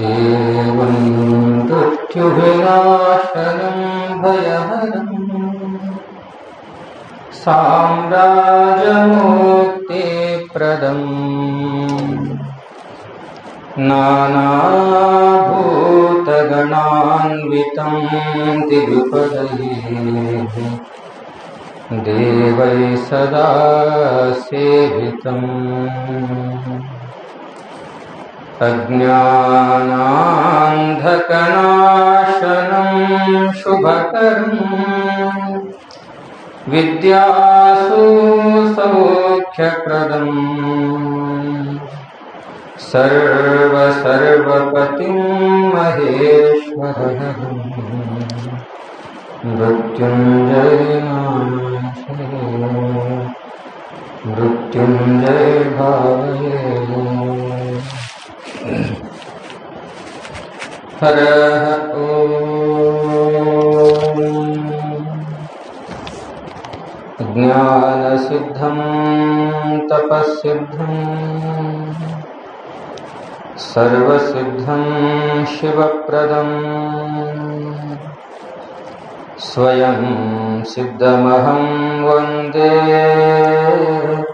देवं मृत्युविनाशनं भयहरम् साम्राजमुक्तिप्रदम् नानाभूतगणान्वितं दिविपदैः देवै सदा सेवितम् अज्ञानान्धकनाशनं शुभकरम् विद्यासु सौख्यप्रदम् सर्वसर्वपतिं महेश्वरः मृत्युञ्जय मृत्युञ्जय भावये हरः ज्ञानसिद्धं तपःसिद्धं सर्वसिद्धं शिवप्रदम् स्वयं सिद्धमहं वंदे।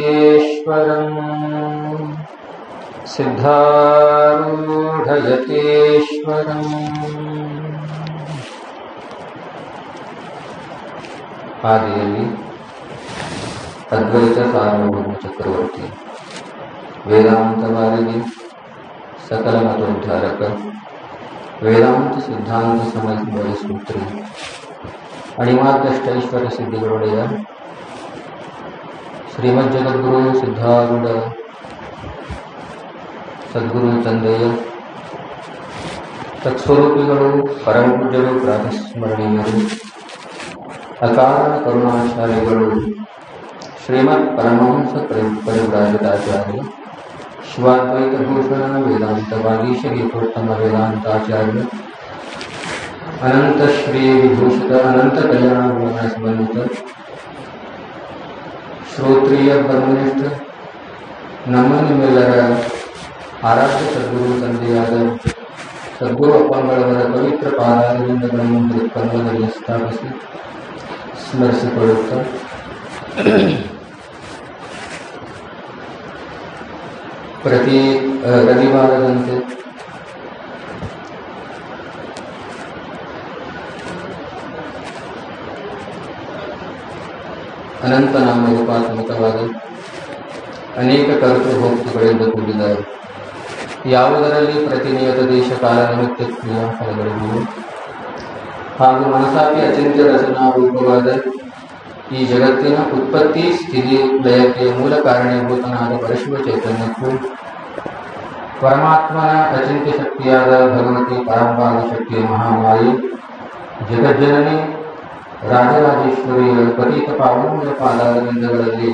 सिद्धारूढयतीश्वरम् सिद्धारूढयतीश्वरम् ಆದಿಯಲ್ಲಿ ಅದ್ವೈತ ಸಾರ್ವಭೌಮ ಚಕ್ರವರ್ತಿ ವೇದಾಂತವಾದಿಗೆ ಸಕಲ ಮತೋದ್ಧಾರಕ ವೇದಾಂತ ಸಿದ್ಧಾಂತ ಸಮನ್ವಯ ಸೂತ್ರಿ ಅಣಿಮಾರ್ಗಷ್ಟೈಶ್ವರ್ಯ ಸಿದ್ಧಿಗಳೊಡೆಯ ಶ್ರೀಮದ್ ಜಗದ್ಗುರು ಸಿದ್ಧಾರೂಢ ಸದ್ಗುರು ತಂದೆಯ ತತ್ಸ್ವರೂಪಿಗಳು ಪರಮಪೂಜ್ಯರು ಪ್ರಾತಸ್ಮರಣೀಯರು ಅಕಾರಣ ಕರುಣಾಚಾರ್ಯಗಳು ಶ್ರೀಮತ್ ಪರಮಹಂಸ ಪರಿ- ಪರಿವ್ರಾಜಕಾಚಾರ್ಯ ಶಿವಾದ್ವೈತ ಭೂಷಣ ವೇದಾಂತ ವಾಗೀಶ ಗೀತೋತ್ತಮ ವೇದಾಂತಾಚಾರ್ಯ ಅನಂತ ಶ್ರೀ ವಿಭೂಷಿತ ಅನಂತ ಕಲ್ಯಾಣ ಗುಣ ಸಂಬಂಧಿತ ಶ್ರೋತ್ರಿಯ ಬ್ರಹ್ಮನಿಷ್ಠ ನಮ್ಮ ನಿಮ್ಮೆಲ್ಲರ ಆರಾಧ್ಯ ಸದ್ಗುರು ತಂದೆಯಾದ ಸದ್ಗುರು ಅಪ್ಪಂಗಳವರ ಪವಿತ್ರ ಪಾದಾರವಿಂದಗಳನ್ನು ಪರ್ವದಲ್ಲಿ ಸ್ಥಾಪಿಸಿ ಸ್ಮರಿಸಿಕೊಳ್ಳುತ್ತಾ ಪ್ರತಿ ಆ, ರವಿವಾರದಂತೆ ಅನಂತನಾಮ ರೂಪಾತ್ಮಕವಾದ ಅನೇಕ ಕರ್ತೃಭೋಕ್ತುಗಳಿಂದ ಕೂಡಿದ ಯಾವುದರಲ್ಲಿ ಪ್ರತಿನಿಯತ ದೇಶ ಕಾಲ ನಿಮಿತ್ತ ಕ್ರಿಯಾಫಲಗಳಿವೆ ಹಾಗೂ ಮನಸಾಪಿ ಅಚಿಂತ್ಯ ರಚನಾ ರೂಪವಾದ ಈ ಜಗತ್ತಿನ ಉತ್ಪತ್ತಿ, ಸ್ಥಿತಿ ಲಯಕ್ಕೆ ಮೂಲ ಕಾರಣೀಭೂತನಾದ ಪರಶಿವ ಚೈತನ್ಯಕ್ಕೂ, ಪರಮಾತ್ಮನ ಅಚಿಂತ್ಯ ಶಕ್ತಿಯಾದ ಭಗವತಿ ಪರಂಪಾದ ಶಕ್ತಿಯ ಮಹಾಮಾಯಿ, ಜಗಜ್ಜನನಿ ರಾಜರಾಜೇಶ್ವರಿಯ ಪತೀತ ಪಾವನಗಳ ಪಾದಾರವಿಂದಗಳಲ್ಲಿ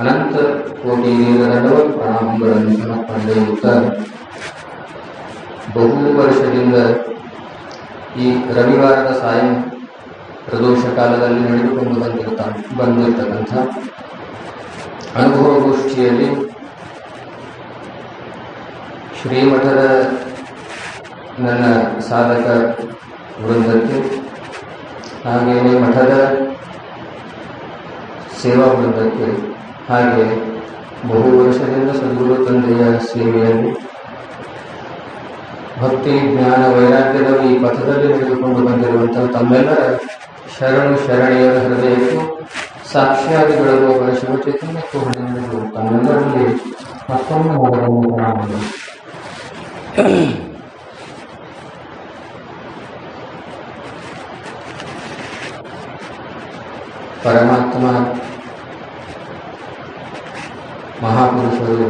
ಅನಂತ ಕೋಟಿ ದಂಡವತ್ ಪ್ರಣಾಮಗಳನ್ನು ಸಮರ್ಪಣೆಯುತ್ತಾ ಬಹು ವರ್ಷದಿಂದ ಈ ರವಿವಾರದ ಸಾಯಂ ಪ್ರದೋಷ ಕಾಲದಲ್ಲಿ ನಡೆದುಕೊಂಡು ಬಂದಿರ್ತ ಬಂದಿರತಕ್ಕಂಥ ಅನುಭವಗೋಷ್ಠಿಯಲ್ಲಿ ಶ್ರೀಮಠದ ನನ್ನ ಸಾಧಕ ವೃಂದಕ್ಕೆ ಹಾಗೆಯೇ ಮಠದ ಸೇವಾ ವೃಂದಕ್ಕೆ ಹಾಗೆ ಬಹು ವರ್ಷದಿಂದ ಸದ್ಗುರು ತಂದೆಯ ಸೇವೆಯಲ್ಲಿ ಭಕ್ತಿ, ಜ್ಞಾನ ವೈರಾಗ್ಯದ ಈ ಪಥದಲ್ಲಿ ನಡೆದುಕೊಂಡು ಬಂದಿರುವಂತಹ ತಮ್ಮೆಲ್ಲರ ಶರಣು ಶರಣೆಯರ ಹೃದಯಕ್ಕೂ ಸಾಕ್ಷಿಯಾದಿಗಳು ಅವರ ಶಿವಚೈತನ್ಯಕ್ಕೂ ಹೊಡೆದು ತಮ್ಮೆಲ್ಲರಲ್ಲಿ ಮತ್ತೊಮ್ಮೆ ಹೋಗಲು ಪರಮಾತ್ಮ ಮಹಾಪುರುಷರು,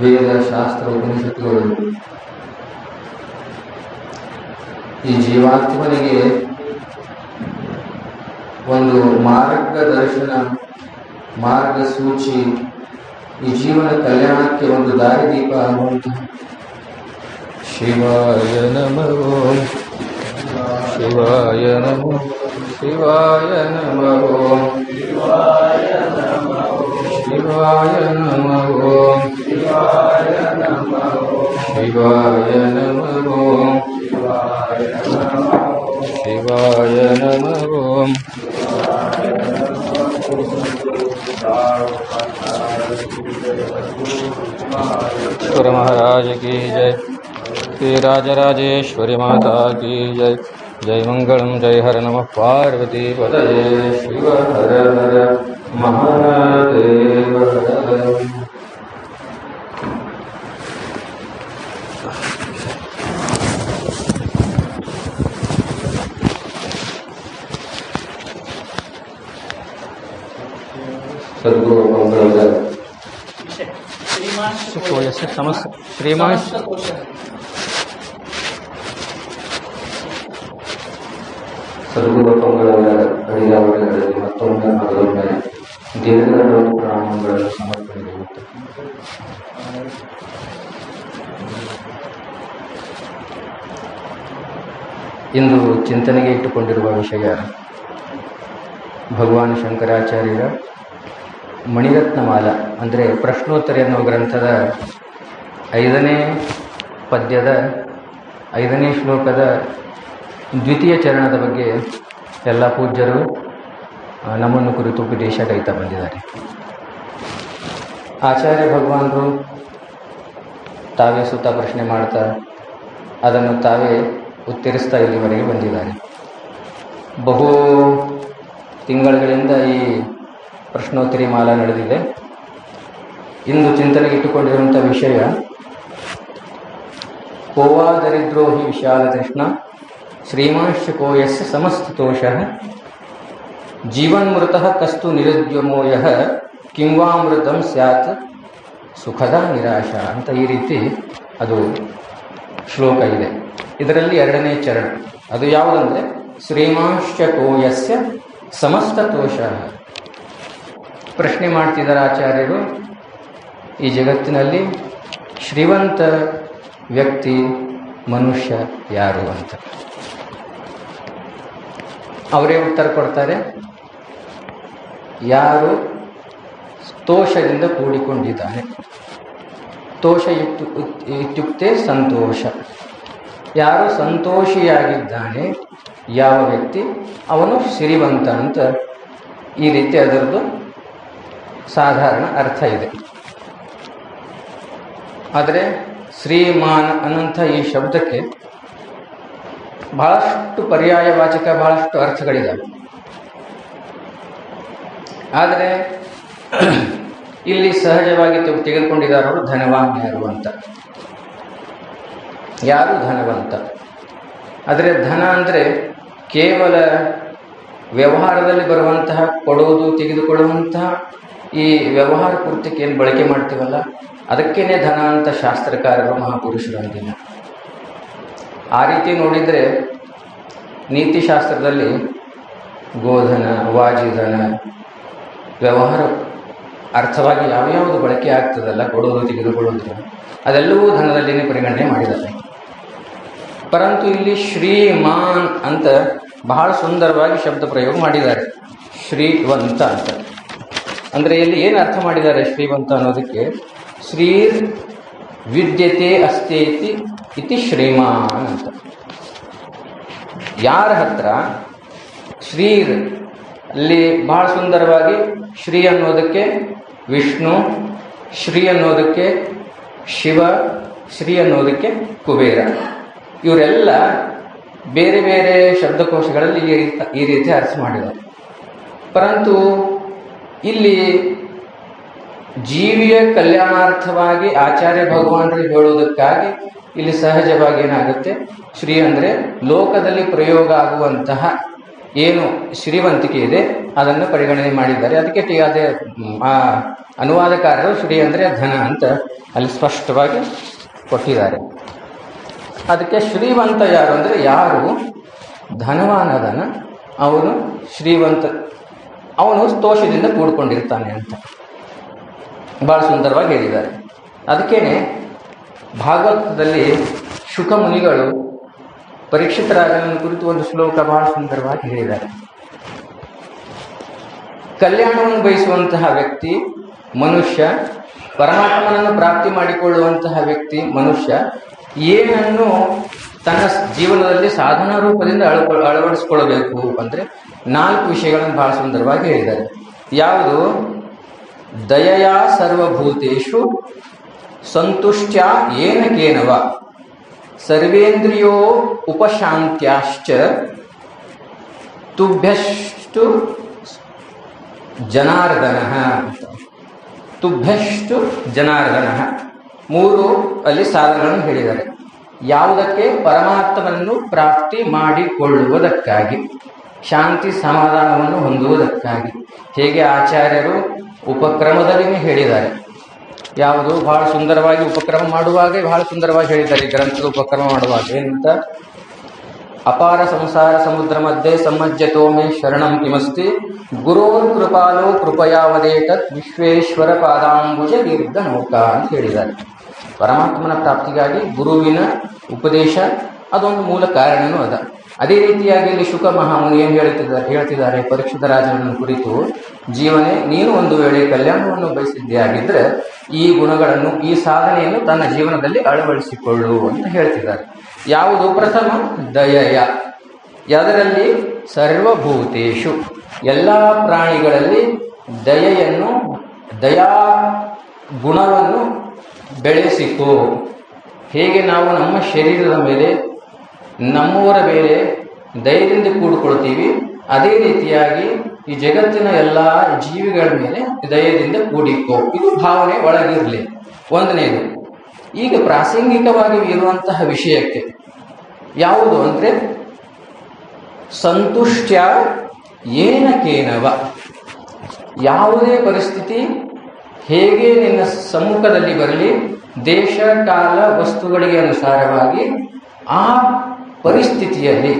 ವೇದ ಶಾಸ್ತ್ರ ಉಪನಿಷತ್ತುಗಳು, ಈ ಜೀವಾತ್ಮನಿಗೆ ಒಂದು ಮಾರ್ಗದರ್ಶನ, ಮಾರ್ಗಸೂಚಿ, ಈ ಜೀವನ ಕಲ್ಯಾಣಕ್ಕೆ ಒಂದು ದಾರಿದೀಪ ಆಗುವಂತಹ ಶಿವಾಯ ನಮೋ शिवाय नमो शिवाय नमो शिवाय नमो शिवाय नमो शिवाय नमो शिवाय नमो महाराज की जय श्री राजराजेश्वरी माता की जय। जय मंगलम जय हर नम। पार्वती पदये शिव हर हर। महादेव हर सद्गुरु समस्त श्रीमान ಸದ್ಗುರು ಪಂಗಳವರ ಹರಿದಾವಣೆಗಳಲ್ಲಿ ಮತ್ತೊಮ್ಮೆ ಮೊದಲೊಮ್ಮೆ ದೀರ್ಘ ಪ್ರಾಣಗಳನ್ನು ಸಮರ್ಪಣೆ ಇಂದು ಚಿಂತನೆಗೆ ಇಟ್ಟುಕೊಂಡಿರುವ ವಿಷಯ, ಭಗವಾನ್ ಶಂಕರಾಚಾರ್ಯರ ಮಣಿರತ್ನಮಾಲ, ಅಂದರೆ ಪ್ರಶ್ನೋತ್ತರ ಎನ್ನುವ ಗ್ರಂಥದ ಐದನೇ ಪದ್ಯದ ಐದನೇ ಶ್ಲೋಕದ ದ್ವಿತೀಯ ಚರಣದ ಬಗ್ಗೆ ಎಲ್ಲ ಪೂಜ್ಯರು ನಮ್ಮನ್ನು ಕುರಿತು ಉಪದೇಶ ಕೈತಾ ಬಂದಿದ್ದಾರೆ. ಆಚಾರ್ಯ ಭಗವಾನರು ತಾವೇ ಸುತ್ತ ಪ್ರಶ್ನೆ ಮಾಡ್ತಾ ಅದನ್ನು ತಾವೇ ಉತ್ತರಿಸ್ತಾ ಇಲ್ಲಿವರೆಗೆ ಬಂದಿದ್ದಾರೆ. ಬಹು ತಿಂಗಳುಗಳಿಂದ ಈ ಪ್ರಶ್ನೋತ್ತರಿ ಮಾಲ ನಡೆದಿದೆ. ಇಂದು ಚಿಂತನೆಗೆ ಇಟ್ಟುಕೊಂಡಿರುವಂಥ ವಿಷಯ ಕೋವಾ ದರಿದ್ರೋ ಹಿ ವಿಶಾಲ ತೃಷ್ಣ ಶ್ರೀಮಾಂಶ ಯಸ್ ಸಮಸ್ತತೋಷ ಜೀವನ್ಮೃತಃ ಕಸ್ತು ನಿರುದ್ಯಮೋ ಯಃ, ಕಿಂವಾಮೃತಂ ಸ್ಯಾತ್, ಸುಖದ ನಿರಾಶ ಅಂತ ಈ ರೀತಿ ಅದು ಶ್ಲೋಕ ಇದೆ. ಇದರಲ್ಲಿ ಎರಡನೇ ಚರಣ. ಅದು ಯಾವುದಂದ್ರೆ ಶ್ರೀಮಾಂಶ ಸಮಸ್ತ ತೋಷ ಪ್ರಶ್ನೆ ಮಾಡ್ತಿದ್ದಾರೆ ಆಚಾರ್ಯರು, ಈ ಜಗತ್ತಿನಲ್ಲಿ ಶ್ರೀವಂತ ವ್ಯಕ್ತಿ ಮನುಷ್ಯ ಯಾರು ಅಂತ. ಅವರೇ ಉತ್ತರ ಕೊಡ್ತಾರೆ. ಯಾರು ತೋಷದಿಂದ ಕೂಡಿಕೊಂಡಿದ್ದಾನೆ ತೋಷ ಇತ್ತು, ಇತ್ಯುಕ್ತೆ ಸಂತೋಷ. ಯಾರು ಸಂತೋಷಿಯಾಗಿದ್ದಾನೆ, ಯಾವ ವ್ಯಕ್ತಿ? ಅವನು ಸಿರಿವಂತ ಅಂತ ಈ ರೀತಿ ಅದರದ್ದು ಸಾಧಾರಣ ಅರ್ಥ ಇದೆ. ಆದರೆ ಶ್ರೀಮಾನ್ ಅನ್ನಂಥ ಈ ಶಬ್ದಕ್ಕೆ ಬಹಳಷ್ಟು ಪರ್ಯಾಯವಾಚಕ ಬಹಳಷ್ಟು ಅರ್ಥಗಳಿದ್ದಾವೆ ಆದರೆ, ಇಲ್ಲಿ ಸಹಜವಾಗಿ ತೆಗೆ- ತೆಗೆದುಕೊಂಡಿದ್ದಾರವರು ಧನವಾನ್ ಯಾರು ಅಂತ. ಯಾರು ಧನವಂತ? ಆದರೆ ಧನ ಅಂದರೆ ಕೇವಲ ವ್ಯವಹಾರದಲ್ಲಿ ಬರುವಂತಹ ಕೊಡುವುದು ತೆಗೆದುಕೊಳ್ಳುವಂತಹ ಈ ವ್ಯವಹಾರ ಏನು ಬಳಕೆ ಮಾಡ್ತೀವಲ್ಲ, ಅದಕ್ಕೇನೆ ಧನ ಅಂತ ಶಾಸ್ತ್ರಕಾರರು, ಮಹಾಪುರುಷರು ಆ ರೀತಿ ನೋಡಿದರೆ ನೀತಿಶಾಸ್ತ್ರದಲ್ಲಿ ಗೋಧನ, ವಾಜಿಧನ ವ್ಯವಹಾರ ಅರ್ಥವಾಗಿ ಯಾವ್ಯಾವುದು ಬಳಕೆ ಆಗ್ತದಲ್ಲ, ಕೊಡೋದು, ತೆಗೆದುಕೊಳ್ಳೋದು, ಅದೆಲ್ಲವೂ ಧನದಲ್ಲಿನೇ ಪರಿಗಣನೆ ಮಾಡಿದ್ದಾರೆ. ಪರಂತು ಇಲ್ಲಿ ಶ್ರೀಮಾನ್ ಅಂತ ಬಹಳ ಸುಂದರವಾಗಿ ಶಬ್ದ ಪ್ರಯೋಗ ಮಾಡಿದ್ದಾರೆ. ಶ್ರೀವಂತ ಅಂತ. ಅಂದರೆ ಇಲ್ಲಿ ಏನು ಅರ್ಥ ಮಾಡಿದ್ದಾರೆ ಶ್ರೀವಂತ ಅನ್ನೋದಕ್ಕೆ? ಶ್ರೀ ವಿದ್ಯತೆ ಅಸ್ತೇತಿ ಇತಿ ಶ್ರೀಮಾನ್ ಅಂತ. ಯಾರ ಹತ್ರ? ಶ್ರೀರ್, ಅಲ್ಲಿ ಬಹಳ ಸುಂದರವಾಗಿ ಶ್ರೀ ಅನ್ನೋದಕ್ಕೆ ವಿಷ್ಣು, ಶ್ರೀ ಅನ್ನೋದಕ್ಕೆ ಶಿವ, ಶ್ರೀ ಅನ್ನೋದಕ್ಕೆ ಕುಬೇರ. ಇವರೆಲ್ಲ ಬೇರೆ ಬೇರೆ ಶಬ್ದಕೋಶಗಳಲ್ಲಿ ಈ ರೀತಿ ಈ ರೀತಿ ಅರ್ಥ ಮಾಡಿದ್ದಾರೆ ಪರಂತು ಇಲ್ಲಿ ಜೀವಿಯ ಕಲ್ಯಾಣಾರ್ಥವಾಗಿ ಆಚಾರ್ಯ ಭಗವಾನರು ಹೇಳುವುದಕ್ಕಾಗಿ ಇಲ್ಲಿ ಸಹಜವಾಗಿ ಏನಾಗುತ್ತೆ? ಶ್ರೀ ಅಂದರೆ ಲೋಕದಲ್ಲಿ ಪ್ರಯೋಗ ಆಗುವಂತಹ ಏನು ಶ್ರೀವಂತಿಕೆ ಇದೆ, ಅದನ್ನು ಪರಿಗಣನೆ ಮಾಡಿದ್ದಾರೆ. ಅದಕ್ಕೆ ಟಿ- ಆ, ಅನುವಾದಕಾರರು ಶ್ರೀ ಅಂದರೆ ಧನ ಅಂತ ಅಲ್ಲಿ ಸ್ಪಷ್ಟವಾಗಿ ಕೊಟ್ಟಿದ್ದಾರೆ. ಅದಕ್ಕೆ ಶ್ರೀವಂತ ಯಾರು ಅಂದರೆ ಯಾರು? ಧನವಾನದನ ಅವನು ಶ್ರೀವಂತ, ಅವನು ತೋಷದಿಂದ ಕೂಡಿಕೊಂಡಿರ್ತಾನೆ ಅಂತ. ಭಾಳ ಸುಂದರವಾಗಿ ಹೇಳಿದ್ದಾರೆ. ಅದಕ್ಕೇನೆ ಭಾಗವತದಲ್ಲಿ ಶುಕ ಮುನಿಗಳು ಪರೀಕ್ಷಿತರಾಜನ ಕುರಿತು ಒಂದು ಶ್ಲೋಕ ಬಹಳ ಸುಂದರವಾಗಿ ಹೇಳಿದ್ದಾರೆ. ಕಲ್ಯಾಣವನ್ನು ಬಯಸುವಂತಹ ವ್ಯಕ್ತಿ ಮನುಷ್ಯ, ಪರಮಾತ್ಮನನ್ನು ಪ್ರಾಪ್ತಿ ಮಾಡಿಕೊಳ್ಳುವಂತಹ ವ್ಯಕ್ತಿ ಮನುಷ್ಯ ಏನನ್ನು ತನ್ನ ಜೀವನದಲ್ಲಿ ಸಾಧನ ರೂಪದಿಂದ ಅಳವ ಅಳವಡಿಸ್ಕೊಳ್ಬೇಕು ಅಂದರೆ ನಾಲ್ಕು ವಿಷಯಗಳನ್ನು ಬಹಳ ಸುಂದರವಾಗಿ ಹೇಳಿದ್ದಾರೆ. ಯಾವುದು? ದಯಯಾ ಸರ್ವಭೂತೇಶು ಸಂತುಷ್ಟ್ಯ ಏನ ಕೇನವ? ಸರ್ವೇಂದ್ರಿಯೋ ಉಪಶಾಂತ್ಯಾಶ್ಚ ತುಭ್ಯಷ್ಟು ಜನಾರ್ದನ. ತುಭ್ಯಷ್ಟು ಜನಾರ್ದನ. ಮೂರು ಅಲ್ಲಿ ಸಾಧನಗಳನ್ನು ಹೇಳಿದ್ದಾರೆ. ಯಾವುದಕ್ಕೆ? ಪರಮಾತ್ಮನನ್ನು ಪ್ರಾಪ್ತಿ ಮಾಡಿಕೊಳ್ಳುವುದಕ್ಕಾಗಿ, ಶಾಂತಿ ಸಮಾಧಾನವನ್ನು ಹೊಂದುವುದಕ್ಕಾಗಿ. ಹೇಗೆ ಆಚಾರ್ಯರು ಉಪಕ್ರಮದಲ್ಲಿ ಹೇಳಿದ್ದಾರೆ. ಯಾವುದು ಬಹಳ ಸುಂದರವಾಗಿ ಉಪಕ್ರಮ ಮಾಡುವಾಗ ಬಹಳ ಸುಂದರವಾಗಿ ಹೇಳಿದ್ದಾರೆ ಈ ಗ್ರಂಥದ ಉಪಕ್ರಮ ಮಾಡುವಾಗ. ಏನಂತ? ಅಪಾರ ಸಂಸಾರ ಸಮುದ್ರ ಮಧ್ಯೆ ಸಮಜ್ಜತೋಮೆ ಶರಣಂ ಕಿಮಸ್ತಿ ಗುರೋರ್ ಕೃಪಾಲೋ ಕೃಪಯಾವದೇ ತತ್ ವಿಶ್ವೇಶ್ವರ ಪಾದಾಂಬುಜ ದೀರ್ಘ ನೌಕಾ ಅಂತ ಹೇಳಿದ್ದಾರೆ. ಪರಮಾತ್ಮನ ಪ್ರಾಪ್ತಿಗಾಗಿ ಗುರುವಿನ ಉಪದೇಶ ಅದೊಂದು ಮೂಲ ಕಾರಣನೂ ಅದ. ಅದೇ ರೀತಿಯಾಗಿ ಇಲ್ಲಿ ಶುಕ ಮಹಾಮುನಿ ಏನು ಹೇಳ್ತಿದ್ದಾರೆ ಹೇಳ್ತಿದ್ದಾರೆ ಪರೀಕ್ಷಿತ ರಾಜನನ್ನು ಕುರಿತು, ಜೀವನೇ, ನೀನು ಒಂದು ವೇಳೆ ಕಲ್ಯಾಣವನ್ನು ಬಯಸಿದ್ದೇ ಈ ಗುಣಗಳನ್ನು, ಈ ಸಾಧನೆಯನ್ನು ತನ್ನ ಜೀವನದಲ್ಲಿ ಅಳವಡಿಸಿಕೊಳ್ಳು ಅಂತ ಹೇಳ್ತಿದ್ದಾರೆ. ಯಾವುದು ಪ್ರಥಮ? ದಯಯ. ಅದರಲ್ಲಿ ಸರ್ವಭೂತೇಶು. ಎಲ್ಲ ಪ್ರಾಣಿಗಳಲ್ಲಿ ದಯೆಯನ್ನು, ದಯಾ ಗುಣವನ್ನು ಬೆಳೆಸಿಕೋ. ಹೇಗೆ ನಾವು ನಮ್ಮ ಶರೀರದ ಮೇಲೆ ನಮ್ಮವರ ಮೇಲೆ ಧೈರ್ಯದಿಂದ ಕೂಡಿಕೊಳ್ತೀವಿ. ಅದೇ ರೀತಿಯಾಗಿ ಈ ಜಗತ್ತಿನ ಎಲ್ಲ ಜೀವಿಗಳ ಮೇಲೆ ದಯದಿಂದ ಕೂಡಿಕೋ. ಇದು ಭಾವನೆ ಒಳಗಿರಲಿ. ಒಂದನೇದು, ಈಗ ಪ್ರಾಸಂಗಿಕವಾಗಿ ಇರುವಂತಹ ವಿಷಯಕ್ಕೆ ಯಾವುದು ಅಂದರೆ ಸಂತುಷ್ಟ್ಯ ಏನಕೇನವ ಯಾವುದೇ ಪರಿಸ್ಥಿತಿ ಹೇಗೆ ನಿನ್ನ ಸಮ್ಮುಖದಲ್ಲಿ ಬರಲಿ, ದೇಶ, ಕಾಲ, ವಸ್ತುಗಳಿಗೆ ಅನುಸಾರವಾಗಿ ಆ ಪರಿಸ್ಥಿತಿಯಲ್ಲಿ,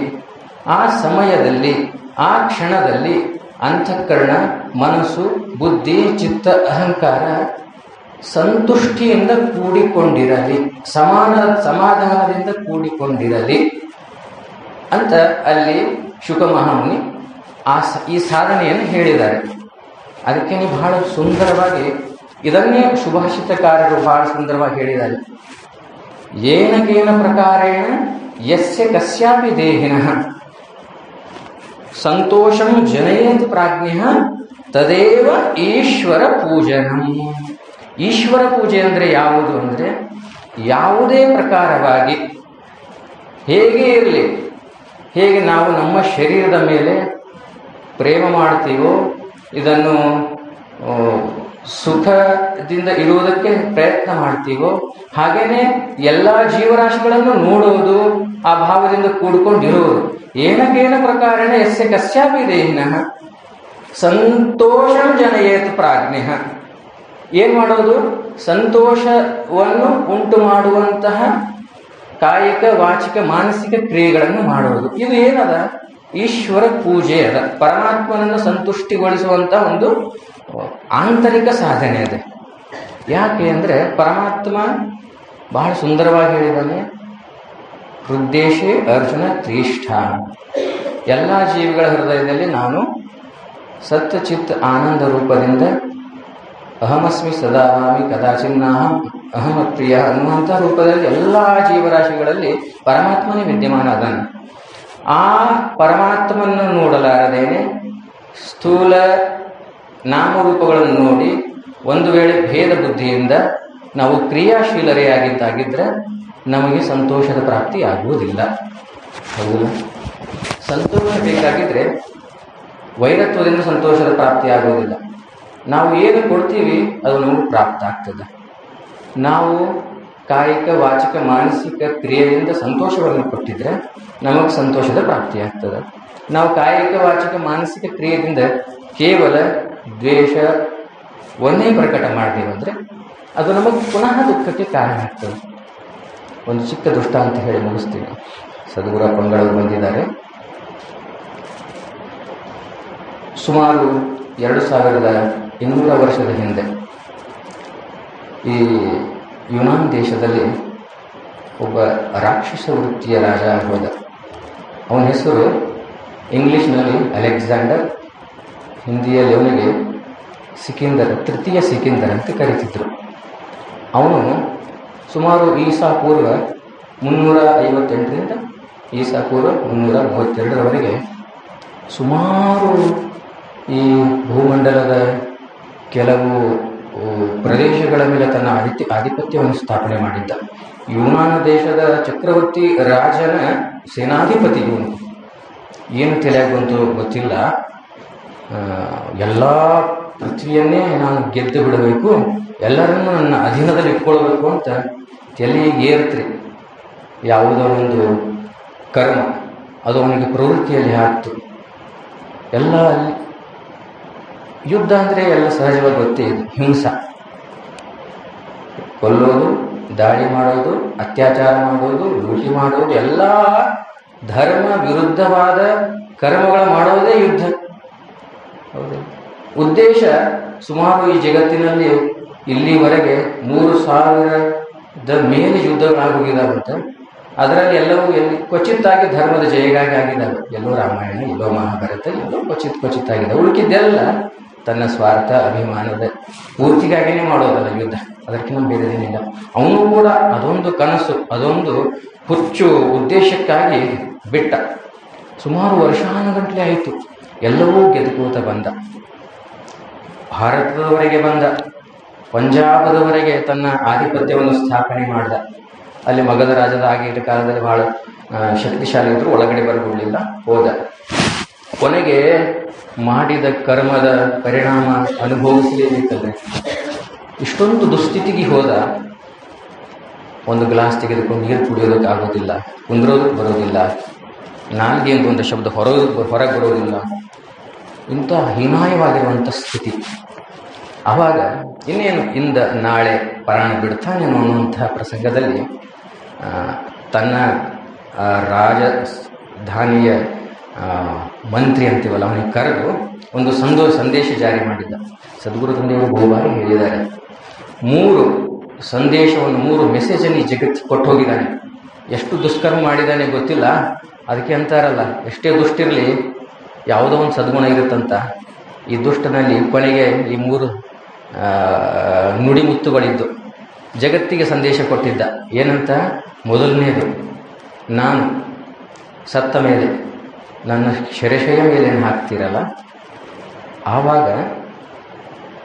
ಆ ಸಮಯದಲ್ಲಿ, ಆ ಕ್ಷಣದಲ್ಲಿ ಅಂತಃಕರಣ, ಮನಸ್ಸು, ಬುದ್ಧಿ, ಚಿತ್ತ, ಅಹಂಕಾರ ಸಂತುಷ್ಟಿಯಿಂದ ಕೂಡಿಕೊಂಡಿರಲಿ, ಸಮಾನ ಸಮಾಧಾನದಿಂದ ಕೂಡಿಕೊಂಡಿರಲಿ ಅಂತ ಅಲ್ಲಿ ಶುಕ ಮಹಾಮುನಿ ಆ ಈ ಸಾಧನೆಯನ್ನು ಹೇಳಿದ್ದಾರೆ. ಅದಕ್ಕೆ ನೀವು ಬಹಳ ಸುಂದರವಾಗಿ, ಇದನ್ನೇ ಸುಭಾಷಿತಕಾರರು ಬಹಳ ಸುಂದರವಾಗಿ ಹೇಳಿದ್ದಾರೆ. ಏನಗೇನ ಪ್ರಕಾರೇಣ ಯಸ್ಯ ಕಸ್ಯಾಪಿ ದೇಹಿನಃ. ಸಂತೋಷಂ ಜನಯೇತ್ ಪ್ರಾಜ್ಞ ತದೇವ ಈಶ್ವರ ಪೂಜನಂ. ಈಶ್ವರ ಪೂಜೆ ಅಂದರೆ ಯಾವುದು ಅಂದರೆ ಯಾವುದೇ ಪ್ರಕಾರವಾಗಿ ಹೇಗೆ ಇರಲಿ, ಹೇಗೆ ನಾವು ನಮ್ಮ ಶರೀರದ ಮೇಲೆ ಪ್ರೇಮ ಮಾಡ್ತೀವೋ ಇದನ್ನು ಸುಖದಿಂದ ಇರುವುದಕ್ಕೆ ಪ್ರಯತ್ನ ಮಾಡ್ತೀವೋ, ಹಾಗೇನೆ ಎಲ್ಲ ಜೀವರಾಶಿಗಳನ್ನು ನೋಡುವುದು ಆ ಭಾವದಿಂದ ಕೂಡಿಕೊಂಡಿರುವುದು. ಏನಕೇನ ಪ್ರಕಾರ ಯಸ್ಯ ಕಶ್ಯಾಪಿ ದೇಹಿನಃ ಸಂತೋಷ ಜನಯೇತ್ ಪ್ರಾಜ್ಞ. ಏನು ಮಾಡೋದು? ಸಂತೋಷವನ್ನು ಉಂಟು ಮಾಡುವಂತಹ ಕಾಯಿಕ, ವಾಚಿಕ, ಮಾನಸಿಕ ಕ್ರಿಯೆಗಳನ್ನು ಮಾಡುವುದು ಇದು ಏನದ? ಈಶ್ವರ ಪೂಜೆ ಅದ. ಪರಮಾತ್ಮನನ್ನು ಸಂತುಷ್ಟಿಗೊಳಿಸುವಂತ ಒಂದು ಆಂತರಿಕ ಸಾಧನೆ ಅದ. ಯಾಕೆ ಅಂದರೆ ಪರಮಾತ್ಮ ಬಹಳ ಸುಂದರವಾಗಿ ಹೇಳಿದ್ದಾನೆ. ಹೃದ್ದೇಶಿ ಅರ್ಜುನ ತ್ರೀಷ್ಠ. ಎಲ್ಲ ಜೀವಿಗಳ ಹೃದಯದಲ್ಲಿ ನಾನು ಸತ್ಯಚಿತ್ ಆನಂದ ರೂಪದಿಂದ ಅಹಮಸ್ಮಿ ಸದಾಮಿ ಕದಾಚಿನ್ನ ಅಹಮಪ್ರಿಯ ಅನ್ನುವಂಥ ರೂಪದಲ್ಲಿ ಎಲ್ಲ ಜೀವರಾಶಿಗಳಲ್ಲಿ ಪರಮಾತ್ಮನೇ ವಿದ್ಯಮಾನ ಅದನ್ನು ಆ ಪರಮಾತ್ಮನ್ನು ನೋಡಲಾರದೇನೆ ಸ್ಥೂಲ ನಾಮರೂಪಗಳನ್ನು ನೋಡಿ ಒಂದು ವೇಳೆ ಭೇದ ಬುದ್ಧಿಯಿಂದ ನಾವು ಕ್ರಿಯಾಶೀಲರೇ ಆಗಿದ್ದಾಗಿದ್ದರೆ ನಮಗೆ ಸಂತೋಷದ ಪ್ರಾಪ್ತಿ ಆಗುವುದಿಲ್ಲ. ಹೌದಲ್ಲ ಸಂತೋಷ ಬೇಕಾಗಿದ್ದರೆ ವೈರತ್ವದಿಂದ ಸಂತೋಷದ ಪ್ರಾಪ್ತಿ ಆಗುವುದಿಲ್ಲ. ನಾವು ಏನು ಕೊಡ್ತೀವಿ ಅದು ನಮಗೆ ಪ್ರಾಪ್ತ ಆಗ್ತದೆ. ನಾವು ಕಾಯಿಕ, ವಾಚಿಕ, ಮಾನಸಿಕ ಕ್ರಿಯೆಯಿಂದ ಸಂತೋಷವನ್ನು ಕೊಟ್ಟಿದ್ರೆ ನಮಗೆ ಸಂತೋಷದ ಪ್ರಾಪ್ತಿ ಆಗ್ತದೆ. ನಾವು ಕಾಯಿಕ, ವಾಚಿಕ, ಮಾನಸಿಕ ಕ್ರಿಯೆಯಿಂದ ಕೇವಲ ದ್ವೇಷ ಒಂದೇ ಪ್ರಕಟ ಅಂದರೆ ಅದು ನಮಗೆ ಪುನಃ ದುಃಖಕ್ಕೆ ಕಾರಣ ಆಗ್ತದೆ. ಒಂದು ಚಿಕ್ಕ ಅಂತ ಹೇಳಿ ಮುಗಿಸ್ತೀವಿ ಸದ್ಗುರ ಪಂಗಳವರು ಬಂದಿದ್ದಾರೆ. ಸುಮಾರು ಎರಡು ಸಾವಿರದ ಇನ್ನೂರ ವರ್ಷದ ಹಿಂದೆ ಈ ಯುನಾನ್ ದೇಶದಲ್ಲಿ ಒಬ್ಬ ರಾಕ್ಷಸ ವೃತ್ತಿಯ ರಾಜ ಹೋದ ಅವನ ಹೆಸರು ಇಂಗ್ಲಿಷ್ನಲ್ಲಿ ಅಲೆಕ್ಸಾಂಡರ್, ಹಿಂದಿಯಲ್ಲಿ ಅವನಿಗೆ ಸಿಕಿಂದರ್, ತೃತೀಯ ಸಿಕಿಂದರ್ ಅಂತ ಕರೀತಿದ್ರು. ಅವನು ಸುಮಾರು ಈಸಾ ಪೂರ್ವ ಮುನ್ನೂರ ಐವತ್ತೆಂಟರಿಂದ ಈಸಾ ಪೂರ್ವ ಮುನ್ನೂರ ಮೂವತ್ತೆರಡರವರೆಗೆ ಸುಮಾರು ಈ ಭೂಮಂಡಲದ ಕೆಲವು ಪ್ರದೇಶಗಳ ಮೇಲೆ ತನ್ನ ಆಧಿತ್ಯ ಆಧಿಪತ್ಯವನ್ನು ಸ್ಥಾಪನೆ ಮಾಡಿದ್ದ. ಯುನಾನ ದೇಶದ ಚಕ್ರವರ್ತಿ ರಾಜನ ಸೇನಾಧಿಪತಿ ಇವನು ಏನು ತಲೆಯಾಗಿ ಬಂತು ಗೊತ್ತಿಲ್ಲ. ಎಲ್ಲ ಪೃಥ್ವಿಯನ್ನೇ ನಾನು ಗೆದ್ದು ಬಿಡಬೇಕು, ಎಲ್ಲರನ್ನೂ ನನ್ನ ಅಧೀನದಲ್ಲಿ ಇಟ್ಕೊಳ್ಬೇಕು ಅಂತ ತಲೆಗೆ ಏರ್ತ್ರಿ. ಯಾವುದೋ ಒಂದು ಕರ್ಮ ಅದು ಅವನಿಗೆ ಪ್ರವೃತ್ತಿಯಲ್ಲಿ ಆಗ್ತು. ಎಲ್ಲ ಅಲ್ಲಿ ಯುದ್ಧ ಅಂದರೆ ಎಲ್ಲ ಸಹಜವಾಗಿ ಗೊತ್ತೇ ಇದೆ, ಹಿಂಸ. ಕೊಲ್ಲೋದು, ದಾಳಿ ಮಾಡೋದು, ಅತ್ಯಾಚಾರ ಮಾಡೋದು, ಲೂಟಿ ಮಾಡೋದು, ಎಲ್ಲ ಧರ್ಮ ವಿರುದ್ಧವಾದ ಕರ್ಮಗಳು ಮಾಡೋದೇ ಯುದ್ಧ. ಹೌದು. ಉದ್ದೇಶ ಸುಮಾರು ಈ ಜಗತ್ತಿನಲ್ಲಿ ಇಲ್ಲಿವರೆಗೆ ಮೂರು ಸಾವಿರದ ಮೇಲೆ ಯುದ್ಧಗಳಾಗೋಗಿದಾವಂತೆ ಅದರಲ್ಲಿ ಎಲ್ಲವೂ ಎಲ್ಲಿ ಕ್ವಚಿತ್ತಾಗಿ ಧರ್ಮದ ಜಯಗಾಗಿ ಆಗಿದ್ದಾವೆ ಎಲ್ಲೋ ರಾಮಾಯಣ, ಎಲ್ಲೋ ಮಹಾಭಾರತ, ಎಲ್ಲೋ ಕ್ವಚಿತ್ ಕ್ವಚಿತ್ ಆಗಿದೆ ಉಳುಕಿದ್ದೆಲ್ಲ ತನ್ನ ಸ್ವಾರ್ಥ, ಅಭಿಮಾನದ ಪೂರ್ತಿಗಾಗಿನೇ ಮಾಡೋದಲ್ಲ ಯುದ್ಧ. ಅದಕ್ಕಿಂತ ಬೇರೆದೇನಿಲ್ಲ ಅವನು ಕೂಡ ಅದೊಂದು ಕನಸು, ಅದೊಂದು ಹುಚ್ಚು ಉದ್ದೇಶಕ್ಕಾಗಿ ಬಿಟ್ಟ. ಸುಮಾರು ವರ್ಷಾನುಗಂಟಲೆ ಆಯಿತು. ಎಲ್ಲವೂ ಗೆದ್ದುಕೋತ ಬಂದ. ಭಾರತದವರೆಗೆ ಬಂದ. ಪಂಜಾಬದವರೆಗೆ ತನ್ನ ಆಧಿಪತ್ಯವನ್ನು ಸ್ಥಾಪನೆ ಮಾಡಿದ. ಅಲ್ಲಿ ಮಗಧ ರಾಜದ ಆಗಿದ್ದ ಕಾಲದಲ್ಲಿ ಬಹಳ ಶಕ್ತಿಶಾಲಿ ಇದ್ರು ಒಳಗಡೆ ಬರಲಿಲ್ಲ ಹೋದ. ಕೊನೆಗೆ ಮಾಡಿದ ಕರ್ಮದ ಪರಿಣಾಮ ಅನುಭವಿಸಲೇಬೇಕಲ್ಲ ಇಷ್ಟೊಂದು ದುಸ್ಥಿತಿಗೆ ಹೋದ ಒಂದು ಗ್ಲಾಸ್ ತೆಗೆದುಕೊಂಡು ನೀರು ಕುಡಿಯೋದಕ್ಕೆ ಆಗೋದಿಲ್ಲ, ಕುಂದ್ರೋದಕ್ಕೆ ಬರೋದಿಲ್ಲ, ನಾಲ್ಗೆ ಅಂತ ಒಂದು ಶಬ್ದ ಹೊರ, ಹೊರಗೆ ಬರೋದಿಲ್ಲ. ಇಂಥ ಹೀನಾಯವಾಗಿರುವಂಥ ಸ್ಥಿತಿ. ಆವಾಗ ಇನ್ನೇನು ಇಂದ ನಾಳೆ ಪ್ರಾಣ ಬಿಡ್ತಾನೆ ಅನ್ನುವಂಥ ಪ್ರಸಂಗದಲ್ಲಿ ತನ್ನ ರಾಜಧಾನಿಯ ಮಂತ್ರಿ ಅಂತೀವಲ್ಲ, ಅವನಿಗೆ ಕರೆದು ಒಂದು ಸಂದೋ, ಸಂದೇಶ ಜಾರಿ ಮಾಡಿದ್ದ. ಸದ್ಗುರು ತಂದೆಯವರು ಬಹುಬಾರಿ ಹೇಳಿದ್ದಾರೆ. ಮೂರು ಸಂದೇಶವನ್ನು ಮೂರು ಮೆಸೇಜನ್ನು ಈ ಜಗತ್ತಿಗೆ ಕೊಟ್ಟು ಹೋಗಿದ್ದಾನೆ ಎಷ್ಟು ದುಷ್ಕರ್ಮ ಮಾಡಿದ್ದಾನೆ ಗೊತ್ತಿಲ್ಲ. ಅದಕ್ಕೆ ಅಂತಾರಲ್ಲ, ಎಷ್ಟೇ ದುಷ್ಟಿರಲಿ ಯಾವುದೋ ಒಂದು ಸದ್ಗುಣ ಇರುತ್ತಂತ. ಈ ದುಷ್ಟನಲ್ಲಿ ಕೊನೆಗೆ ಈ ಮೂರು ನುಡಿಮುತ್ತುಗಳಿದ್ದು ಜಗತ್ತಿಗೆ ಸಂದೇಶ ಕೊಟ್ಟಿದ್ದ. ಏನಂತ? ಮೊದಲನೇದು, ನಾನು ಸತ್ತ ಮೇಲೆ. ನನ್ನ ಶರಶಯ ಮೇಲೆ ಏನು ಹಾಕ್ತೀರಲ್ಲ? ಆವಾಗ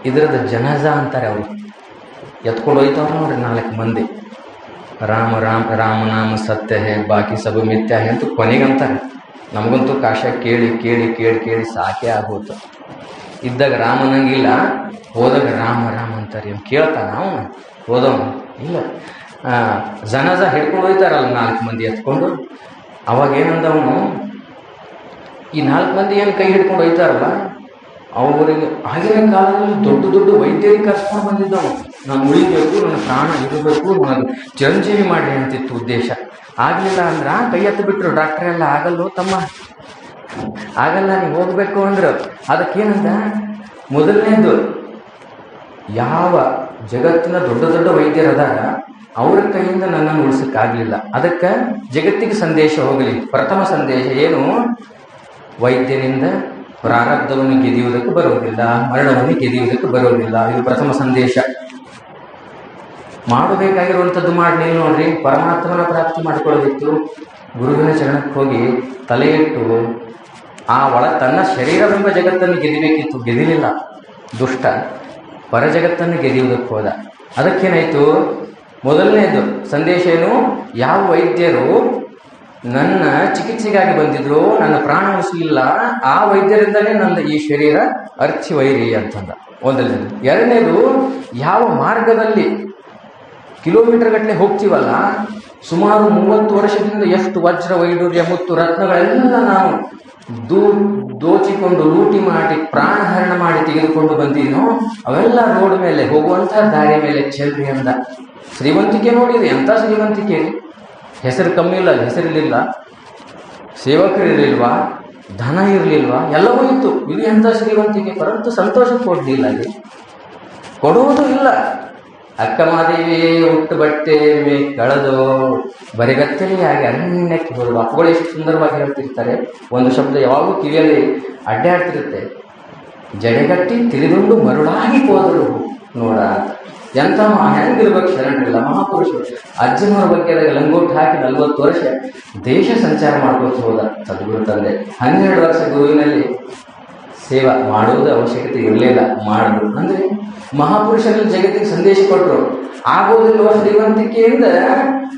ಇದರದ ಜನಜ ಅಂತಾರೆ ಅವರು. ಎತ್ಕೊಂಡು ಹೋಯ್ತವ್ರು ನೋಡ್ರಿ ನಾಲ್ಕು ಮಂದಿ. ರಾಮ ರಾಮ ರಾಮನಾಮ ಸತ್ಯ ಹೇ, ಬಾಕಿ ಸಬ ಮಿಥ್ಯ ಹೇ ಅಂತೂ ಕೊನೆಗಂತಾರೆ ನಮಗಂತೂ ಕಾಶ ಕೇಳಿ ಕೇಳಿ ಕೇಳಿ ಕೇಳಿ ಸಾಕೆ ಆಗೋತು. ಇದ್ದಾಗ ರಾಮನಂಗಿಲ್ಲ ಹೋದಾಗ ರಾಮ ರಾಮ ಅಂತಾರೆ. ಏನು ಕೇಳ್ತಾನ ಅವನು? ಹೋದವನು? ಇಲ್ಲ. ಜನಜ ಹಿಡ್ಕೊಂಡು ಹೋಯ್ತಾರಲ್ಲ ನಾಲ್ಕು ಮಂದಿ ಎತ್ಕೊಂಡು. ಅವಾಗ ಏನಂದವನು? ಈ ನಾಲ್ಕು ಮಂದಿ ಏನು ಕೈ ಹಿಡ್ಕೊಂಡು ಹೋಯ್ತಾರಲ್ಲ, ಅವರಿಗೆ ಆಗಿನ ಕಾಲದಲ್ಲಿ ದೊಡ್ಡ ದೊಡ್ಡ ವೈದ್ಯರಿಗೆ ಕರ್ಸ್ಕೊಂಡು ಬಂದಿದ್ದವು. ನಾನು ಉಳಿಬೇಕು, ನನ್ನ ಪ್ರಾಣ ಇರಬೇಕು ನನಗೆ ಚಿರಂಜೀವಿ ಮಾಡಿ ಅಂತಿತ್ತು ಉದ್ದೇಶ. ಆಗಲಿಲ್ಲ ಅಂದ್ರೆ ಕೈ ಬಿಟ್ರು ಡಾಕ್ಟರ್ ಎಲ್ಲ ಆಗಲ್ಲೋ ತಮ್ಮ? ಆಗಲ್ಲ, ನೀವು ಹೋಗ್ಬೇಕು ಅಂದ್ರೆ. ಅದಕ್ಕೇನಂತ ಮೊದಲನೇದು, ಯಾವ ಜಗತ್ತಿನ ದೊಡ್ಡ ದೊಡ್ಡ ವೈದ್ಯರದಾರ ಅವ್ರ ಕೈಯಿಂದ ನನ್ನನ್ನು ಉಳಿಸಕ್ಕಾಗಲಿಲ್ಲ. ಅದಕ್ಕೆ ಜಗತ್ತಿಗೆ ಸಂದೇಶ ಹೋಗಲಿ. ಪ್ರಥಮ ಸಂದೇಶ ಏನು? ವೈದ್ಯನಿಂದ ಪ್ರಾರಬ್ಧವನ್ನು ಗೆದಿಯುವುದಕ್ಕೂ ಬರುವುದಿಲ್ಲ, ಮರಣವನ್ನು ಗೆದಿಯುವುದಕ್ಕೆ ಬರುವುದಿಲ್ಲ. ಇದು ಪ್ರಥಮ ಸಂದೇಶ. ಮಾಡಬೇಕಾಗಿರುವಂಥದ್ದು ಮಾಡಿ ನೋಡ್ರಿ? ಪರಮಾತ್ಮನ ಪ್ರಾಪ್ತಿ ಮಾಡಿಕೊಳ್ಳೋದಿತ್ತು. ಗುರುವಿನ ಚರಣಕ್ಕೆ ಹೋಗಿ ತಲೆ ಆ ಒಳ ತನ್ನ ಶರೀರವೆಂಬ ಜಗತ್ತನ್ನು ಗೆದಿಬೇಕಿತ್ತು. ಗೆದಿಲಿಲ್ಲ. ದುಷ್ಟ. ಪರ ಜಗತ್ತನ್ನು ಗೆದಿಯುವುದಕ್ಕೆ ಹೋದ. ಅದಕ್ಕೇನಾಯಿತು? ಮೊದಲನೇದು ಸಂದೇಶ ಏನು? ಯಾವ ವೈದ್ಯರು ನನ್ನ ಚಿಕಿತ್ಸೆಗಾಗಿ ಬಂದಿದ್ರು, ನನ್ನ ಪ್ರಾಣ ಉಳಿಸಲಿಲ್ಲ ಆ ವೈದ್ಯರಿಂದಲೇ ನನ್ನ ಈ ಶರೀರ ಅರ್ಥಿ ವೈರಿ ಅಂತಂದ. ಒಂದನೇದು. ಎರಡನೇದು, ಯಾವ ಮಾರ್ಗದಲ್ಲಿ ಕಿಲೋಮೀಟರ್ ಗಟ್ಟಲೆ ಹೋಗ್ತೀವಲ್ಲ, ಸುಮಾರು ಮೂವತ್ತು ವರ್ಷದಿಂದ ಎಷ್ಟು ವಜ್ರ ವೈಡೂರ್ಯ ಮುತ್ತು ರತ್ನಗಳೆಲ್ಲ ನಾವು ದೂ, ದೋಚಿಕೊಂಡು ಲೂಟಿ ಮಾಡಿ, ಪ್ರಾಣಹರಣ ಮಾಡಿ ತೆಗೆದುಕೊಂಡು ಬಂದೀನೋ ಅವೆಲ್ಲ ರೋಡ್ ಮೇಲೆ ಹೋಗುವಂಥ ದಾರಿ ಮೇಲೆ ಚೆಲ್ರಿ ಅಂದ. ಶ್ರೀಮಂತಿಕೆ ನೋಡಿರಿ ಎಂಥ ಶ್ರೀಮಂತಿಕೆ ಹೆಸರು ಕಮ್ಮಿ ಇಲ್ಲ, ಹೆಸರಿರಲಿಲ್ಲ. ಸೇವಕರು ಇರಲಿಲ್ವಾ? ಧನ ಇರಲಿಲ್ವಾ? ಎಲ್ಲವೂ ಇತ್ತು. ಇದು ಎಂಥ ಶ್ರೀವಂತಿಕೆ ಪರಂತು ಸಂತೋಷ ಕೊಡಲಿಲ್ಲ ಅಲ್ಲಿ. ಕೊಡುವುದು ಇಲ್ಲ. ಅಕ್ಕ ಮಾದೇವಿ ಉಟ್ಟು ಬಟ್ಟೆ ಕಳೆದು ಬರಿಗತ್ತಲೆಯಾಗಿ ಅರಣ್ಯಕ್ಕೆ ಹೋದ ಅಪ್ಪಗಳು ಎಷ್ಟು ಸುಂದರವಾಗಿ ಹೇಳ್ತಿರ್ತಾರೆ. ಒಂದು ಶಬ್ದ ಯಾವಾಗಲೂ ಕಿವಿಯಲ್ಲಿ ಅಡ್ಡಾಡ್ತಿರುತ್ತೆ. ಜಡೆಗಟ್ಟಿ ತಿಳಿದುಂಡು ಮರುಳಾಗಿ ಹೋದರು. ನೋಡ ಎಂತ ಹೆಂಗಿರ್ಬೇಕು ಶರಣರಿಲ್ಲ ಮಹಾಪುರುಷರು ಅಜ್ಜನವರ ಬಗ್ಗೆ ಲಂಗೋಟ್ ಹಾಕಿ ನಲ್ವತ್ತು ವರ್ಷ ದೇಶ ಸಂಚಾರ ಮಾಡ್ಕೊತ ಹೋದ ಸದ್ಗುರು ತಂದೆ. ಹನ್ನೆರಡು ವರ್ಷ ಗುರುವಿನಲ್ಲಿ ಸೇವಾ ಮಾಡುವುದು ಅವಶ್ಯಕತೆ ಇರಲಿಲ್ಲ, ಮಾಡಿದ್ರು. ಅಂದ್ರೆ ಮಹಾಪುರುಷರು ಜಗತ್ತಿಗೆ ಸಂದೇಶ ಕೊಟ್ಟರು ಆಗೋದಿಲ್ವ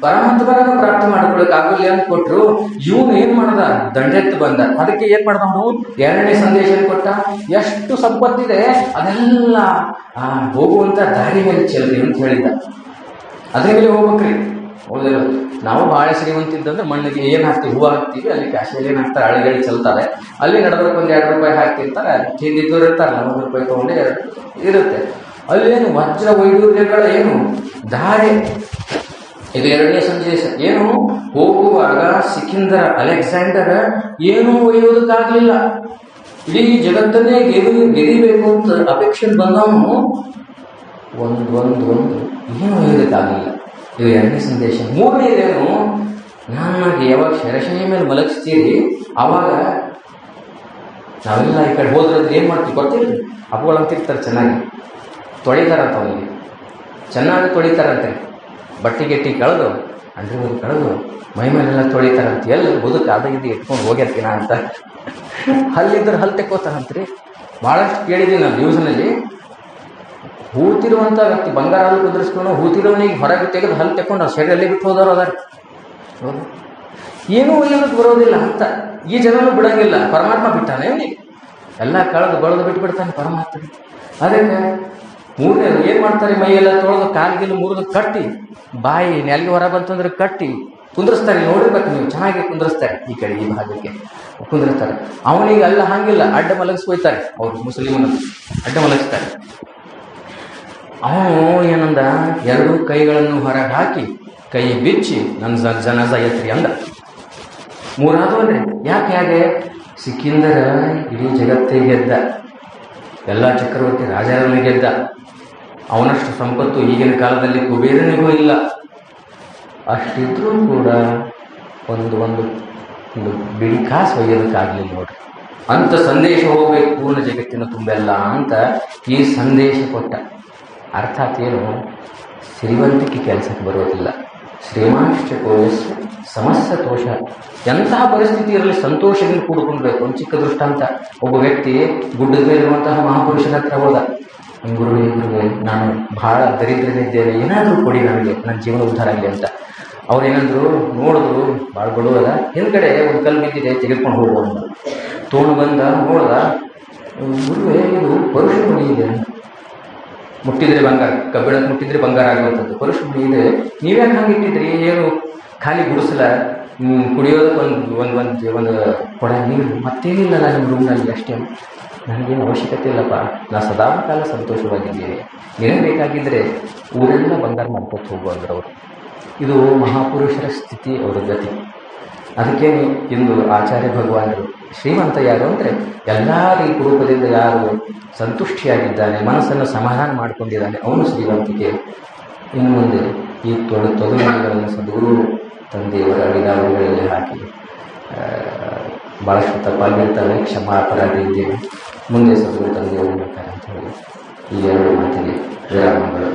ಪರಮಂತ ಪರಮಾತ್ಮರನ್ನು ಪ್ರಾಪ್ತಿ ಮಾಡ್ಕೊಳಕ್ ಆಗೋಲ್ಲ ಅಂತ ಕೊಟ್ರು. ಇವನು ಏನ್ ಮಾಡ್ದ? ದಂಡೆತ್ತು ಬಂದ. ಅದಕ್ಕೆ ಏನ್ ಮಾಡ್ದ ಎರಡನೇ ಸಂದೇಶ ಕೊಟ್ಟ. ಎಷ್ಟು ಸಂಪತ್ತಿದೆ? ಅದೆಲ್ಲ ಹೋಗುವಂತ ದಾರಿ ಮೇಲೆ ಚೆಲ್ರಿ ಅಂತ ಹೇಳಿದ್ದ. ಅದ್ರ ಮೇಲೆ ಹೋಗ್ಬೇಕ್ರಿ. ಹೌದಿಲ್ಲ ನಾವು ಭಾಳ ಶ್ರೀಮಂತಿದ್ದಂದ್ರೆ ಮಣ್ಣಿಗೆ ಏನು ಹಾಕ್ತಿವಿ? ಹೂವು ಹಾಕ್ತೀವಿ. ಅಲ್ಲಿ ಕಾಶಿಯಲ್ಲಿ ಏನು ಹಾಕ್ತಾರೆ ಅಳಿಗಳಿ ಚೆಲ್ತಾರೆ. ಅಲ್ಲಿ ನಡಬರ್ಕ್ ಒಂದು ಎರಡು ರೂಪಾಯಿ ಹಾಕ್ತಿರ್ತಾರೆ. ಹಿಂದಿದ್ದವ್ರು ಇರ್ತಾರೆ, ನಲ್ವತ್ತು ರೂಪಾಯಿ ತಗೊಂಡೆ ಇರುತ್ತೆ. ಅಲ್ಲೇನು ವಜ್ರ ವೈಡೂರ್ಯಗಳ ಏನು? ದಾರಿ. ಇದು ಎರಡನೇ ಸಂದೇಶ ಏನು? ಹೋಗುವಾಗ ಸಿಕಿಂದರ ಅಲೆಕ್ಸಾಂಡರ್ ಏನೂ ಒಯ್ಯೋದಕ್ಕಾಗಲಿಲ್ಲ ಇಡೀ ಜಗತ್ತನ್ನೇ ಗೆದಿ, ಗೆದಿಬೇಕು ಅಂತ ಅಪೇಕ್ಷೆ ಬಂದವನು. ಒಂದು ಒಂದು ಒಂದು, ಏನು ಹೇಳೋದಕ್ಕಾಗಲಿಲ್ಲ ಇದು ಎರಡನೇ ಸಂದೇಶ. ಮೂರನೇದೇನು ನನಗೆ ಯಾವಾಗ ಶರಶಯ ಮೇಲೆ ಮಲಗಿಸ್ತೀರಿ ಆವಾಗ ನಾವೆಲ್ಲ ಈ ಕಡೆ ಹೋದ್ರೆ ಏನು ಮಾಡ್ತೀವಿ ಗೊತ್ತಿಲ್ಲ. ಹಬ್ಬಗಳಂತಿರ್ತಾರೆ ಚೆನ್ನಾಗಿ. ತೊಳಿತಾರಂತ ಅವನಿಗೆ ಚೆನ್ನಾಗಿ ತೊಳಿತಾರಂತೆ. ಬಟ್ಟೆ ಗಿಟ್ಟಿ ಕಳೆದು ಒಂದು ಕಳೆದು, ಮೈ ಮೇಲೆಲ್ಲ ತೊಳಿತಾರಂತ. ಎಲ್ಲಿ? ಬದುಕು ಅದ ಇದು ಇಟ್ಕೊಂಡು ಹೋಗ್ಯಾರ್ತೀನ ಅಂತ. ಹಲ್ಲಿದ್ರೆ ಹಲ್ಲು ತೆಕ್ಕೋತಾರಂತ್ರಿ ಭಾಳಷ್ಟು ಕೇಳಿದ್ದೀನಿ ನಾನು ನ್ಯೂಸ್ನಲ್ಲಿ ಹೂತಿರುವಂಥ ವ್ಯಕ್ತಿ ಬಂಗಾರ ಕುದುರಿಸ್ಕೊಂಡು ಹೂತಿರುವನಿಗೆ ಹೊರಗೆ ತೆಗೆದು ಹಲ್ಲು ತೆಕ್ಕೊಂಡು ಅವ್ರ ಶರೀರಲ್ಲಿ ಬಿಟ್ಟು ಹೋದವರು ಅದಾರ. ಏನೂ ಒಯ್ಯೋದಕ್ಕೆ ಬರೋದಿಲ್ಲ ಅಂತ. ಈ ಜನನು ಬಿಡಂಗಿಲ್ಲ. ಪರಮಾತ್ಮ ಬಿಟ್ಟಾನೆ ಎಲ್ಲ ಕಳೆದು ಬಳದು ಬಿಟ್ಬಿಡ್ತಾನೆ ಪರಮಾತ್ಮ. ಅದಕ್ಕೆ ಮೂರನೇದು ಏನು ಮಾಡ್ತಾರೆ? ಮೈಯೆಲ್ಲ ತೊಳೆದು ಕಾಲಿಗೆಲ್ಲ ಮುರಿದು ಕಟ್ಟಿ, ಬಾಯಿ ನೆಲಗೆ ಹೊರ ಬಂತಂದ್ರೆ ಕಟ್ಟಿ ಕುಂದ್ರಿಸ್ತಾರೆ. ನೋಡಿರ್ಬೇಕು ನೀವು. ಚೆನ್ನಾಗಿ ಕುಂದ್ರಿಸ್ತಾರೆ. ಈ ಕಡೆ ಈ ಭಾಗಕ್ಕೆ ಕುಂದ್ರಿಸ್ತಾರೆ. ಅವನಿಗೆ ಅಲ್ಲ ಹಾಗಿಲ್ಲ. ಅಡ್ಡ ಮಲಗಿಸ್ಕೊಯ್ತಾರೆ. ಅವ್ರು ಮುಸ್ಲಿಮನ ಅಡ್ಡ ಮಲಗಿಸ್ತಾರೆ. ಅವನು ಏನಂದ? ಎರಡು ಕೈಗಳನ್ನು ಹೊರಗೆ ಹಾಕಿ ಕೈ ಬಿಚ್ಚಿ ನನ್ನ ಜನ ಜನಜ ಎತ್ರಿ ಅಂದ. ಮೂರಾದವನ್ರಿ ಯಾಕೆ ಹೇಗೆ? ಸಿಕ್ಕಿಂದರ ಇಡೀ ಜಗತ್ತೇ ಗೆದ್ದ. ಎಲ್ಲ ಚಕ್ರವರ್ತಿ ರಾಜರನ್ನು ಗೆದ್ದ. ಅವನಷ್ಟು ಸಂಪತ್ತು ಈಗಿನ ಕಾಲದಲ್ಲಿ ಕುಬೇರನಿಗೂ ಇಲ್ಲ. ಅಷ್ಟಿದ್ರೂ ಕೂಡ ಒಂದು ಒಂದು ಒಂದು ಬಿಡಿ ಕಾಸು ಒಯ್ಯೋದಕ್ಕಾಗಲಿಲ್ಲ ನೋಡ್ರಿ. ಅಂತ ಸಂದೇಶ ಹೋಗ್ಬೇಕು ಪೂರ್ಣ ಜಗತ್ತಿನ ತುಂಬೆಲ್ಲ ಅಂತ ಈ ಸಂದೇಶ ಕೊಟ್ಟ. ಅರ್ಥಾತ್ ಏನು? ಶ್ರೀಮಂತಿಕೆ ಕೆಲಸಕ್ಕೆ ಬರೋದಿಲ್ಲ ಕೋಶ ಸಮಸ್ಯ ತೋಷ ಎಂತಹ ಪರಿಸ್ಥಿತಿ ಇರಲಿ ಸಂತೋಷದಿಂದ ಕೂಡ್ಕೊಳ್ಬೇಕು. ಒಂದು ಚಿಕ್ಕ ದೃಷ್ಟಾಂತ. ಒಬ್ಬ ವ್ಯಕ್ತಿ ಗುಡ್ಡದ ಮೇಲಿರುವಂತಹ ಮಹಾಪುರುಷನ ಹತ್ರ ಹೋದ. ಗುರು ಗುರುವೇ ನಾನು ಬಹಳ ದರಿದ್ರನಿದ್ದೇನೆ ಏನಾದರೂ ಕೊಡಿ ನನಗೆ. ನನ್ನ ಜೀವನ ಉದ್ಧಾರ ಆಗಲಿ ಅಂತ. ಅವ್ರು ಏನಂದ್ರು, ನೋಡಿದ್ರು ಭಾಳ ಬಡವದ ಹಿಂದ್ಗಡೆ ಒಂದು ಕಲ್ಲು ಬಿದ್ದಿದೆ, ತೆಗೆದುಕೊಂಡು ಹೋಗುವಂತ ತೋಣು ಬಂದ, ನೋಡ್ದ ಗುರುವೇ, ಇದು ಪರುಷ ಇದೆ ಮುಟ್ಟಿದ್ರೆ ಬಂಗಾರ, ಕಬ್ಬಿಣಕ್ಕೆ ಮುಟ್ಟಿದ್ರೆ ಬಂಗಾರ ಆಗುವಂಥದ್ದು ಪರುಷ ಮಣಿ ಇದೆ. ನೀವ್ಯಾಕೆ ಹಂಗೆ ಇಟ್ಟಿದ್ರಿ ಏನು ಖಾಲಿ ಗುಡಿಸಲ್ಲ? ಕುಡಿಯೋದಕ್ಕೆ ಒಂದು ಒಂದು ಒಂದು ಒಂದು ಕೊಡ ನೀರು. ಮತ್ತೇನಿಲ್ಲ ನಿಮ್ಮ ರೂಮ್ನಲ್ಲಿ ಅಷ್ಟೇ. ನನಗೇನು ಅವಶ್ಯಕತೆ ಇಲ್ಲಪ್ಪ. ನಾ ಸದಾ ಕಾಲ ಸಂತೋಷವಾಗಿದ್ದೀನಿ. ಏನೇ ಬೇಕಾಗಿದ್ದರೆ ಊರೆಲ್ಲ ಬಂಗಾರ ಮಾಡ್ಕೊತ ಹೋಗುವಂದ್ರೆ ಅವರು ಇದು ಮಹಾಪುರುಷರ ಸ್ಥಿತಿ, ಅವರ ಗತಿ. ಅದಕ್ಕೆ ಇಂದು ಆಚಾರ್ಯ ಭಗವಾನರು ಶ್ರೀಮಂತ ಯಾರು ಅಂದರೆ ಎಲ್ಲ ರೀತಿ ರೂಪದಿಂದ ಯಾರು ಸಂತುಷ್ಟಿಯಾಗಿದ್ದಾನೆ, ಮನಸ್ಸನ್ನು ಸಮಾಧಾನ ಮಾಡಿಕೊಂಡಿದ್ದಾನೆ, ಅವನು ಶ್ರೀಮಂತಿಕೆ. ಇನ್ನು ಮುಂದೆ ಈ ತೊಡು ತೊಗಲುಗಳನ್ನು ಸದ್ಗುರು ತಂದೆಯವರ ಅಡಿಗಾಲುಗಳಲ್ಲಿ ಹಾಕಿ ಭಾಳಷ್ಟು ತಪ್ಪಾಗಿರ್ತಾರೆ ಕ್ಷಮಾ ಅಪರಾಧಿ ಇದ್ದೇವೆ ಮುಂದೆ ಸದ್ಗುರು ತಂದೆಯವರು ಮಾಡ್ತಾರೆ ಅಂತ ಹೇಳಿ ಈ ಎರಡು ಮಾತಿಗೆ ವಿರಾಮಗಳು.